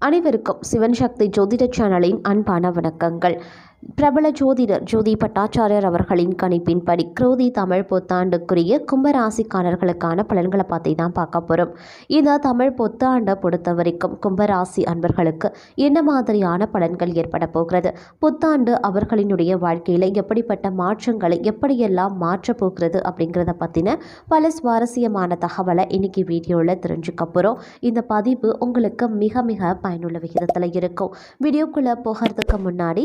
அனைவருக்கும் சிவன் சக்தி ஜோதிட சேனலின் அன்பான வணக்கங்கள். பிரபல ஜோதிடர் ஜோதி பட்டாச்சாரியர் அவர்களின் கணிப்பின்படி குரோதி தமிழ் புத்தாண்டுக்குரிய கும்பராசிக்காரர்களுக்கான பலன்களை பற்றி தான் பார்க்க போகிறோம் இந்த தமிழ் புத்தாண்டை பொறுத்த வரைக்கும் கும்பராசி அன்பர்களுக்கு என்ன மாதிரியான பலன்கள் ஏற்பட போகிறது? புத்தாண்டு அவர்களினுடைய வாழ்க்கையில் எப்படிப்பட்ட மாற்றங்களை எப்படியெல்லாம் மாற்றப் போகிறது அப்படிங்கிறத பற்றின பல சுவாரஸ்யமான தகவலை இன்னைக்கு வீடியோவில் தெரிஞ்சுக்க போகிறோம் இந்த பதிவு உங்களுக்கு மிக மிக பயனுள்ள விகிதத்தில் இருக்கும். வீடியோக்குள்ளே போகிறதுக்கு முன்னாடி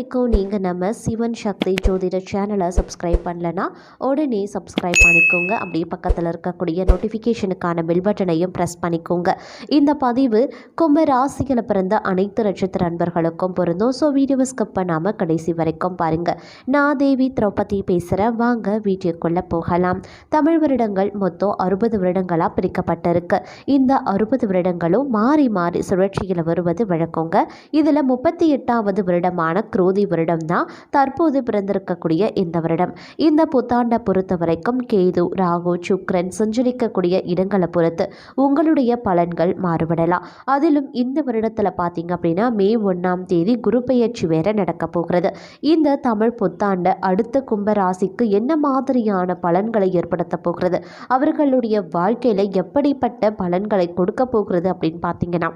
வரைக்கும் நீங்கள் நம்ம சிவன் சக்தி ஜோதிட சேனலை சப்ஸ்கிரைப் பண்ணலனா உடனே சப்ஸ்கிரைப் பண்ணிக்கோங்க. அப்படியே பக்கத்தில் இருக்கக்கூடிய நோட்டிஃபிகேஷனுக்கான பெல் பட்டனையும் ப்ரெஸ் பண்ணிக்கோங்க. இந்த பதிவு கும்ப ராசியில் பிறந்த அனைத்து நட்சத்திர அன்பர்களுக்கும் பொருந்தும். ஸோ வீடியோவை ஸ்கிப் பண்ணாமல் கடைசி வரைக்கும் பாருங்கள் நான் தேவி திரௌபதி பேசுகிறேன் வாங்க வீடியோக்குள்ளே போகலாம். தமிழ் வருடங்கள் மொத்தம் அறுபது வருடங்களாக பிரிக்கப்பட்டிருக்கு. இந்த அறுபது வருடங்களும் மாறி மாறி சுழற்சியில் வருவது வழக்கங்க. இதில் முப்பத்தி எட்டாவது வருடமான குரோதி வருடம் தான் தற்போது பிறந்திருக்கக்கூடிய இந்த வருடம். இந்த புத்தாண்டை பொறுத்த வரைக்கும் கேது ராகு சுக்ரன் சஞ்சரிக்கக்கூடிய இடங்களை பொறுத்து உங்களுடைய பலன்கள் மாறுபடலாம். அதிலும் இந்த வருடத்தில் பார்த்தீங்க அப்படின்னா மே ஒன்றாம் தேதி குரு பெயர்ச்சி வேற நடக்க போகிறது. இந்த தமிழ் புத்தாண்டு அடுத்த கும்பராசிக்கு என்ன மாதிரியான பலன்களை ஏற்படுத்த போகிறது? அவர்களுடைய வாழ்க்கையில் எப்படிப்பட்ட பலன்களை கொடுக்க போகிறது அப்படின்னு பார்த்தீங்கன்னா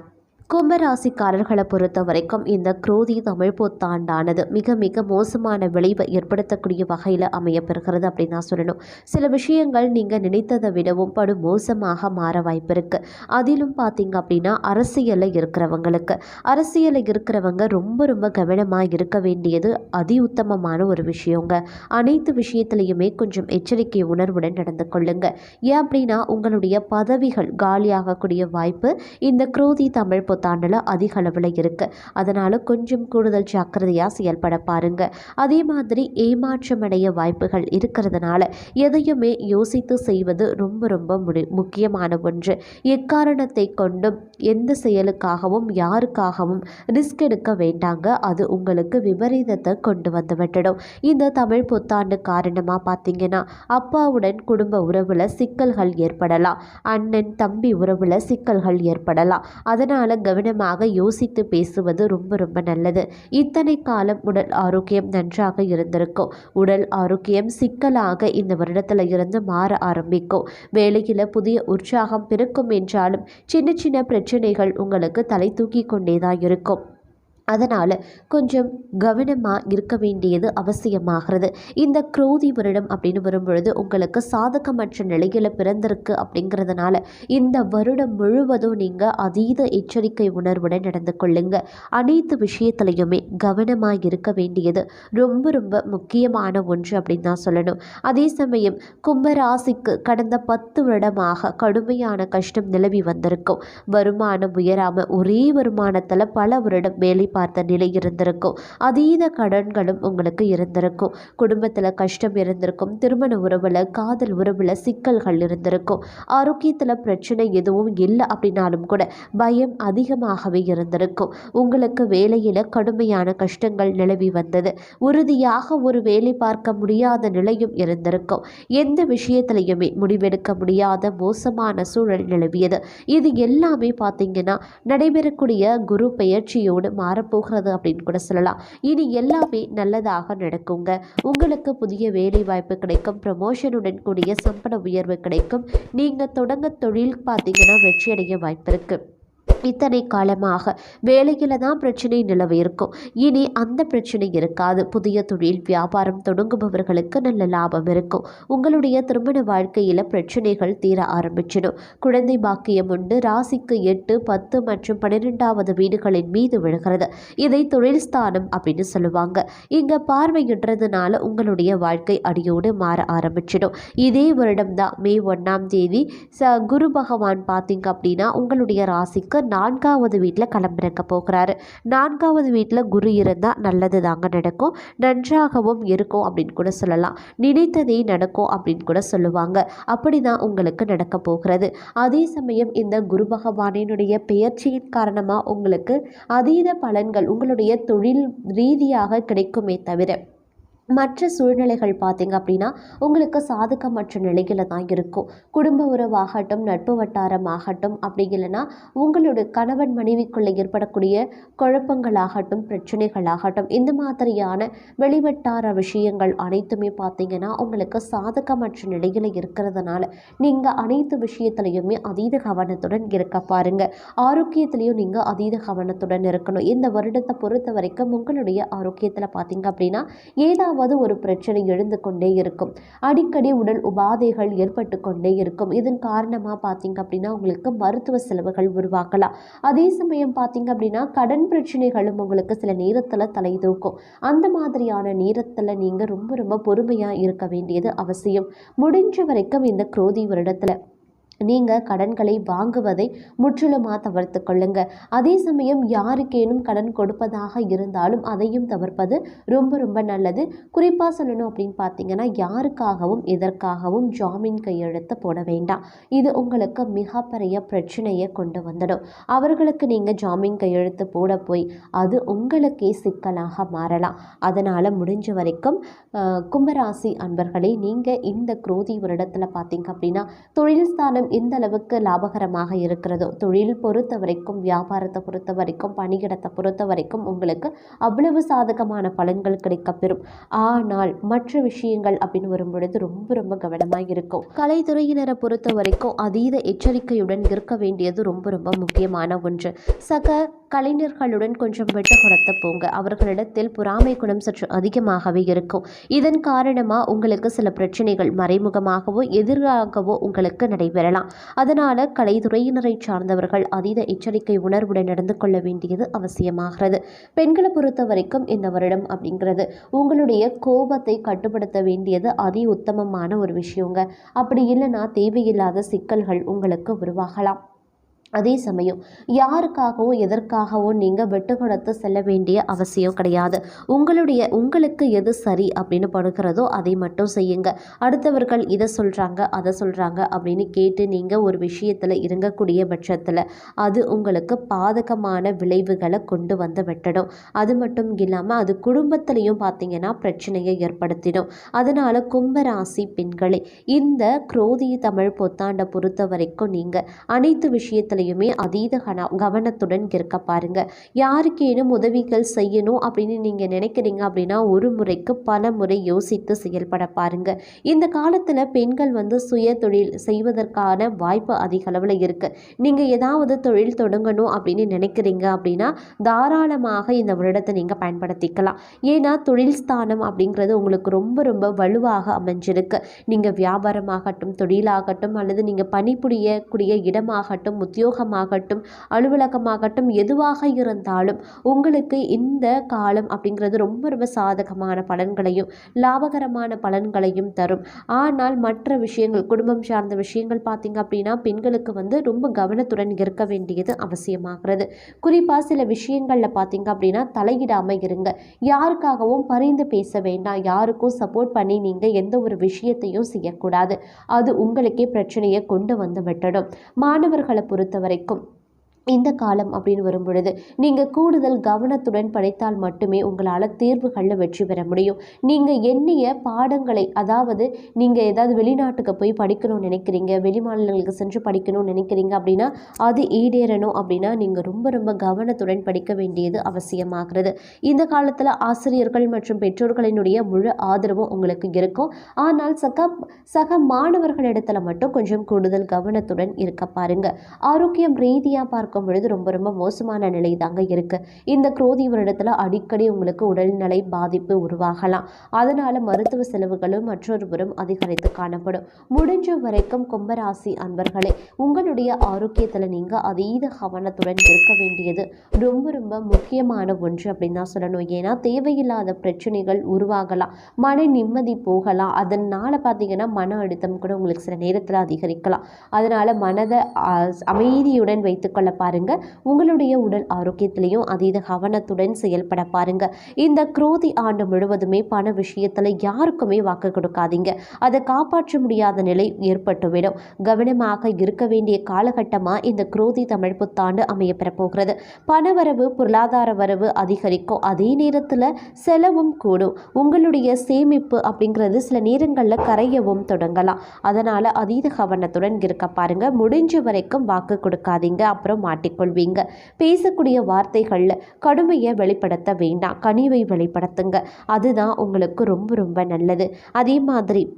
கும்பராசிக்காரர்களை பொறுத்த வரைக்கும் இந்த குரோதி தமிழ் புத்தாண்டானது மிக மிக மோசமான விளைவை ஏற்படுத்தக்கூடிய வகையில் அமையப்பெறுகிறது அப்படின்னு நான் சொல்லணும். சில விஷயங்கள் நீங்கள் நினைத்ததை விடவும் படு மோசமாக மாற வாய்ப்பு இருக்குது அதிலும் பார்த்தீங்க அப்படின்னா அரசியலில் இருக்கிறவங்களுக்கு அரசியலில் இருக்கிறவங்க ரொம்ப ரொம்ப கவனமாக இருக்க வேண்டியது அதி உத்தமமான ஒரு விஷயங்க. அனைத்து விஷயத்துலையுமே கொஞ்சம் எச்சரிக்கை உணர்வுடன் நடந்து கொள்ளுங்க. ஏன் அப்படின்னா உங்களுடைய பதவிகள் காலியாகக்கூடிய வாய்ப்பு இந்த குரோதி தமிழ் புத்தாண்டில் அதிக அளவில் இருக்குது அதனால் கொஞ்சம் கூடுதல் ஜாக்கிரதையாக செயல்பட பாருங்க. அதே மாதிரி ஏமாற்றமடைய வாய்ப்புகள் இருக்கிறதுனால எதையுமே யோசித்து செய்வது ரொம்ப ரொம்ப முடி முக்கியமான ஒன்று. எக்காரணத்தை கொண்டும் எந்த செயலுக்காகவும் யாருக்காகவும் ரிஸ்க் எடுக்க வேண்டாங்க. அது உங்களுக்கு விபரீதத்தை கொண்டு வந்து விட்டுடும். இந்த தமிழ் புத்தாண்டு காரணமாக பார்த்தீங்கன்னா அப்பாவுடன் குடும்ப உறவில் சிக்கல்கள் ஏற்படலாம். அண்ணன் தம்பி உறவில் சிக்கல்கள் ஏற்படலாம். அதனால் கவனமாக யோசித்து பேசுவது ரொம்ப ரொம்ப நல்லது. இத்தனை காலம் உடல் ஆரோக்கியம் நன்றாக இருந்திருக்கும். உடல் ஆரோக்கியம் சிக்கலாக இந்த வருடத்தில் இருந்து மாற ஆரம்பிக்கும். வேலையில் புதிய உற்சாகம் பிறக்கும் என்றாலும் சின்ன சின்ன பிரச்சனைகள் உங்களுக்கு தலை தூக்கி கொண்டே தான் இருக்கும். அதனால் கொஞ்சம் கவனமாக இருக்க வேண்டியது அவசியமாகிறது. இந்த குரோதி வருடம் அப்படின்னு வரும்பொழுது உங்களுக்கு சாதகமற்ற நிலையில் பிறந்திருக்கு அப்படிங்கிறதுனால இந்த வருடம் முழுவதும் நீங்கள் அதீத எச்சரிக்கை உணர்வுடன் நடந்து கொள்ளுங்க. அனைத்து விஷயத்துலையுமே கவனமாக இருக்க வேண்டியது ரொம்ப ரொம்ப முக்கியமான ஒன்று அப்படின்னு தான் சொல்லணும். அதே சமயம் கும்பராசிக்கு கடந்த பத்து வருடமாக கடுமையான கஷ்டம் நிலவி வந்திருக்கும். வருமானம் உயராமல் ஒரே வருமானத்தில் பல வருடம் வேலை பார்த்த நிலை இருந்திருக்கும். அதீத கடன்களும் உங்களுக்கு இருந்திருக்கும். குடும்பத்தில் கஷ்டம் இருந்திருக்கும். திருமண உறவில் காதல் உறவில் சிக்கல்கள் இருந்திருக்கும். ஆரோக்கியத்தில் பிரச்சனை எதுவும் இல்லை அப்படின்னாலும் கூட பயம் அதிகமாகவே இருந்திருக்கும். உங்களுக்கு வேலையில் கடுமையான கஷ்டங்கள் நிலவி வந்தது. உறுதியாக ஒரு வேலை பார்க்க முடியாத நிலையும் இருந்திருக்கும். எந்த விஷயத்திலையுமே முடிவெடுக்க முடியாத மோசமான சூழல் நிலவியது. இது எல்லாமே பார்த்தீங்கன்னா நடைபெறக்கூடிய குரு பெயர்ச்சியோடு மாறப்போகிறது அப்படின்னு கூட சொல்லலாம். இனி எல்லாமே நல்லதாக நடக்குங்க. உங்களுக்கு புதிய வேலை வாய்ப்பு கிடைக்கும் ப்ரமோஷனுடன் கூடிய சம்பள உயர்வு கிடைக்கும். நீங்கள் தொடங்க தொழில் பார்த்தீங்கன்னா வெற்றியடைய வாய்ப்பு இருக்குது இத்தனை காலமாக வேலையில் தான் பிரச்சனை நிலவி இருக்கும். இனி அந்த பிரச்சனை இருக்காது. புதிய தொழில் வியாபாரம் தொடங்குபவர்களுக்கு நல்ல லாபம் இருக்கும். உங்களுடைய திருமண வாழ்க்கையில் பிரச்சனைகள் தீர ஆரம்பிச்சிடும். குழந்தை பாக்கியம் உண்டு. ராசிக்கு எட்டு பத்து மற்றும் பன்னிரெண்டாவது வீடுகளின் மீது விழுகிறது. இதை தொழில் ஸ்தானம் அப்படின்னு சொல்லுவாங்க. இங்கே பார்வையிடுறதுனால உங்களுடைய வாழ்க்கை அடியோடு மாற ஆரம்பிச்சிடும். இதே வருடம் தான் மே ஒன்றாம் தேதி ச குரு பகவான் பார்த்தீங்க அப்படின்னா உங்களுடைய ராசிக்கு நான்காவது வீட்டில் களம்பிறக்க போகிறாரு. நான்காவது வீட்டில் குரு இருந்தால் நல்லது தாங்க நடக்கும். நன்றாகவும் இருக்கும் அப்படின்னு கூட சொல்லலாம். நினைத்ததே நடக்கும் அப்படின்னு கூட சொல்லுவாங்க. அப்படி தான் உங்களுக்கு நடக்க போகிறது. அதே சமயம் இந்த குரு பகவானினுடைய பெயர்ச்சியின் காரணமாக உங்களுக்கு அதீத பலன்கள் உங்களுடைய தொழில் ரீதியாக கிடைக்குமே தவிர மற்ற சூழ்நிலைகள் பார்த்தீங்க அப்படின்னா உங்களுக்கு சாதகமற்ற நிலையில் தான் இருக்கும். குடும்ப உறவாகட்டும் நட்பு வட்டாரமாகட்டும் அப்படி இல்லைன்னா உங்களுடைய கணவன் மனைவிக்குள்ளே ஏற்படக்கூடிய குழப்பங்களாகட்டும் பிரச்சனைகளாகட்டும் இந்த மாதிரியான வெளிவட்டார விஷயங்கள் அனைத்துமே பார்த்தீங்கன்னா உங்களுக்கு சாதகமற்ற நிலையில் இருக்கிறதுனால நீங்கள் அனைத்து விஷயத்துலையுமே அதீத கவனத்துடன் இருக்க பாருங்க. ஆரோக்கியத்திலையும் நீங்கள் அதீத கவனத்துடன் இருக்கணும். இந்த வருடத்தை பொறுத்த வரைக்கும் உங்களுடைய ஆரோக்கியத்தில் பார்த்தீங்க அப்படின்னா ஏதாவது ஏதாவது ஒரு பிரச்சனை எழுந்து கொண்டே இருக்கும். அடிக்கடி உடல் உபாதைகள் ஏற்பட்டு கொண்டே இருக்கும். இதன் காரணமாக பார்த்தீங்க அப்படின்னா உங்களுக்கு மருத்துவ செலவுகள் உருவாக்கலாம். அதே சமயம் பார்த்தீங்க அப்படின்னா கடன் பிரச்சனைகளும் உங்களுக்கு சில நேரத்தில் தலை தூக்கும். அந்த மாதிரியான நேரத்தில் நீங்கள் ரொம்ப ரொம்ப பொறுமையாக இருக்க வேண்டியது அவசியம். முடிஞ்ச வரைக்கும் இந்த குரோதி வருடத்தில் நீங்கள் கடன்களை வாங்குவதை முற்றிலுமாக தவிர்த்து கொள்ளுங்க. அதே சமயம் யாருக்கேனும் கடன் கொடுப்பதாக இருந்தாலும் அதையும் தவிர்ப்பது ரொம்ப ரொம்ப நல்லது. குறிப்பாக சொல்லணும் அப்படின்னு பார்த்தீங்கன்னா யாருக்காகவும் எதற்காகவும் ஜாமீன் கையெழுத்து போட வேண்டாம். இது உங்களுக்கு மிகப்பெரிய பிரச்சனையை கொண்டு வந்துடும். அவர்களுக்கு நீங்கள் ஜாமீன் கையெழுத்து போட போய் அது உங்களுக்கே சிக்கலாக மாறலாம். அதனால் முடிஞ்ச வரைக்கும் கும்பராசி அன்பர்களே நீங்கள் இந்த குரோதி வருடத்தில் பார்த்தீங்க அப்படின்னா தொழில் ஸ்தானம் வருமானம் எந்த அளவுக்கு லாபகரமாக இருக்கிறதோ தொழில் பொறுத்த வரைக்கும் வியாபாரத்தை பொறுத்த வரைக்கும் பணியிடத்தை பொறுத்த வரைக்கும் உங்களுக்கு அவ்வளவு சாதகமான பலன்கள் கிடைக்கப்பெறும். ஆனால் மற்ற விஷயங்கள் அப்படின்னு வரும்பொழுது ரொம்ப ரொம்ப கவனமாக இருக்கும். கலைத்துறையினரை பொறுத்த வரைக்கும் அதீத எச்சரிக்கையுடன் இருக்க வேண்டியது ரொம்ப ரொம்ப முக்கியமான ஒன்று. சக கலைஞர்களுடன் கொஞ்சம் விட்டு கொடுத்து போங்க. அவர்களிடத்தில் பொறாமை குணம் சற்று அதிகமாகவே இருக்கும். இதன் காரணமாக உங்களுக்கு சில பிரச்சனைகள் மறைமுகமாகவோ எதிராகவோ உங்களுக்கு நடைபெறலாம். அதனால் கலைத்துறையினரை சார்ந்தவர்கள் அதீத எச்சரிக்கை உணர்வுடன் நடந்து கொள்ள வேண்டியது அவசியமாகிறது. பெண்களை பொறுத்த வரைக்கும் இந்த வருடம் அப்படிங்கிறது உங்களுடைய கோபத்தை கட்டுப்படுத்த வேண்டியது அதி உத்தமமான ஒரு விஷயங்க. அப்படி இல்லைன்னா தேவையில்லாத சிக்கல்கள் உங்களுக்கு உருவாகலாம். அதே சமயம் யாருக்காகவோ எதற்காகவோ நீங்கள் வெட்டுக்கொடுத்து செல்ல வேண்டிய அவசியம் கிடையாது. உங்களுடைய உங்களுக்கு எது சரி அப்படின்னு படுகிறதோ அதை மட்டும் செய்யுங்க. அடுத்தவர்கள் இதை சொல்கிறாங்க அதை சொல்கிறாங்க அப்படின்னு கேட்டு நீங்கள் ஒரு விஷயத்தில் இறங்கக்கூடிய பட்சத்தில் அது உங்களுக்கு பாதகமான விளைவுகளை கொண்டு வந்து வெட்டடும். அது மட்டும் இல்லாமல் அது குடும்பத்திலையும் பார்த்தீங்கன்னா பிரச்சனையை ஏற்படுத்திடும். அதனால் கும்பராசி பெண்களை இந்த குரோதி தமிழ் புத்தாண்டை பொறுத்த வரைக்கும் நீங்கள் அனைத்து விஷயத்திலையும் விஷயத்துலையுமே அதீத கன கவனத்துடன் இருக்க பாருங்க. யாருக்கேனும் உதவிகள் செய்யணும் அப்படின்னு நீங்கள் நினைக்கிறீங்க அப்படின்னா ஒரு முறைக்கு பல முறை யோசித்து செயல்பட பாருங்க. இந்த காலத்தில் பெண்கள் வந்து சுய தொழில் செய்வதற்கான வாய்ப்பு அதிக அளவில் இருக்கு. நீங்கள் ஏதாவது தொழில் தொடங்கணும் அப்படின்னு நினைக்கிறீங்க அப்படின்னா தாராளமாக இந்த வருடத்தை நீங்கள் பயன்படுத்திக்கலாம். ஏன்னா தொழில் ஸ்தானம் அப்படிங்கிறது உங்களுக்கு ரொம்ப ரொம்ப வலுவாக அமைஞ்சிருக்கு. நீங்கள் வியாபாரமாகட்டும் தொழிலாகட்டும் அல்லது நீங்கள் பணிபுரியக்கூடிய இடமாகட்டும் உத்தியோக உத்தியோகமாகட்டும் அலுவலகமாகட்டும் எதுவாக இருந்தாலும் உங்களுக்கு இந்த காலம் அப்படிங்கிறது ரொம்ப ரொம்ப சாதகமான பலன்களையும் லாபகரமான பலன்களையும் தரும். ஆனால் மற்ற விஷயங்கள் குடும்பம் சார்ந்த விஷயங்கள் பார்த்திங்க அப்படின்னா பெண்களுக்கு வந்து ரொம்ப கவனத்துடன் இருக்க வேண்டியது அவசியமாகிறது. குறிப்பாக சில விஷயங்களில் பார்த்திங்க அப்படின்னா தலையிடாமல் இருங்க. யாருக்காகவும் பரிந்து பேச வேண்டாம். யாருக்கும் சப்போர்ட் பண்ணி நீங்கள் எந்த ஒரு விஷயத்தையும் செய்யக்கூடாது. அது உங்களுக்கே பிரச்சனையை கொண்டு வந்து விட்டடும். மாணவர்களை பொறுத்தவரை வரைக்கும். இந்த காலம் அப்படின்னு வரும் பொழுது நீங்கள் கூடுதல் கவனத்துடன் படித்தால் மட்டுமே உங்களால் தேர்வுகளில் வெற்றி பெற முடியும். நீங்கள் எண்ணிய பாடங்களை அதாவது நீங்கள் ஏதாவது வெளிநாட்டுக்கு போய் படிக்கணும்னு நினைக்கிறீங்க வெளி மாநிலங்களுக்கு சென்று படிக்கணும்னு நினைக்கிறீங்க அப்படின்னா அது ஈடேறணும் அப்படின்னா நீங்கள் ரொம்ப ரொம்ப கவனத்துடன் படிக்க வேண்டியது அவசியமாகிறது. இந்த காலத்தில் ஆசிரியர்கள் மற்றும் பெற்றோர்களினுடைய முழு ஆதரவும் உங்களுக்கு இருக்கும். ஆனால் சக சக மாணவர்களிடத்தில் மட்டும் கொஞ்சம் கூடுதல் கவனத்துடன் இருக்க பாருங்கள் ஆரோக்கியம் ரீதியாக பார்க்க பார்க்கும் பொழுது ரொம்ப ரொம்ப மோசமான நிலை தாங்க இருக்குது இந்த குரோதி வருடத்தில் அடிக்கடி உங்களுக்கு உடல்நிலை பாதிப்பு உருவாகலாம். அதனால் மருத்துவ செலவுகளும் மற்றொருவரும் அதிகரித்து காணப்படும். முடிஞ்ச வரைக்கும் கும்பராசி அன்பர்களே உங்களுடைய ஆரோக்கியத்தில் நீங்கள் அதீத கவனத்துடன் இருக்க வேண்டியது ரொம்ப ரொம்ப முக்கியமான ஒன்று அப்படின்னு தான் சொல்லணும். ஏன்னா தேவையில்லாத பிரச்சனைகள் உருவாகலாம். மன நிம்மதி போகலாம். அதனால் பார்த்தீங்கன்னா மன அழுத்தம் கூட உங்களுக்கு சில நேரத்தில் அதிகரிக்கலாம். அதனால் மனதை அமைதியுடன் வைத்துக்கொள்ள பாருங்க. உங்களுடைய உடல் ஆரோக்கியத்திலையும் அதீத கவனத்துடன் செயல்பட பாருங்க. இந்த குரோதி ஆண்டு முழுவதுமே பண விஷயத்தில் யாருக்குமே வாக்கு கொடுக்காதீங்க. அதை காப்பாற்ற முடியாத நிலை ஏற்பட்டுவிடும். கவனமாக இருக்க வேண்டிய காலகட்டமாக இந்த குரோதி தமிழ் புத்தாண்டு அமைய பெறப்போகிறது பணவரவு பொருளாதார வரவு அதிகரிக்கும். அதே நேரத்தில் செலவும் கூடும். உங்களுடைய சேமிப்பு அப்படிங்கிறது சில நேரங்களில் கரையவும் தொடங்கலாம். அதனால் அதீத கவனத்துடன் இருக்க பாருங்க. முடிஞ்ச வரைக்கும் வாக்கு கொடுக்காதீங்க. அப்புறம் மாட்டிக்கொள்வீங்க. பேசக்கூடிய வார்த்தைகளில் கடுமையை வெளிப்படுத்த வேண்டாம். கனிவை வெளிப்படுத்துங்க. அதுதான் உங்களுக்கு ரொம்ப ரொம்ப நல்லது. அதே மாதிரி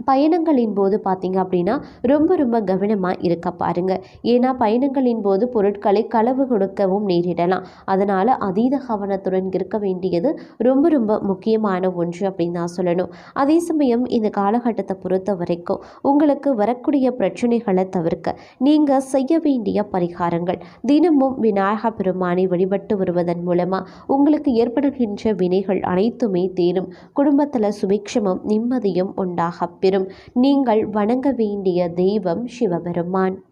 பயணங்களின் போது பார்த்தீங்க அப்படின்னா ரொம்ப ரொம்ப கவனமாக இருக்க பாருங்க. ஏன்னா பயணங்களின் போது பொருட்களை களவு கொடுக்கவும் நேரிடலாம். அதனால் அதீத கவனத்துடன் இருக்க வேண்டியது ரொம்ப ரொம்ப முக்கியமான ஒன்று அப்படின்னு நான் சொல்லணும். அதே சமயம் இந்த காலகட்டத்தை பொறுத்த வரைக்கும் உங்களுக்கு வரக்கூடிய பிரச்சனைகளை தவிர்க்க நீங்கள் செய்ய வேண்டிய பரிகாரங்கள். தினமும் விநாயக பெருமானை வழிபட்டு வருவதன் மூலமாக உங்களுக்கு ஏற்படுகின்ற வினைகள் அனைத்துமே தீரும். குடும்பத்தில் சுபிக்ஷமும் நிம்மதியும் உண்டாக பெறும். நீங்கள் வணங்க வேண்டிய தெய்வம் சிவபெருமான்.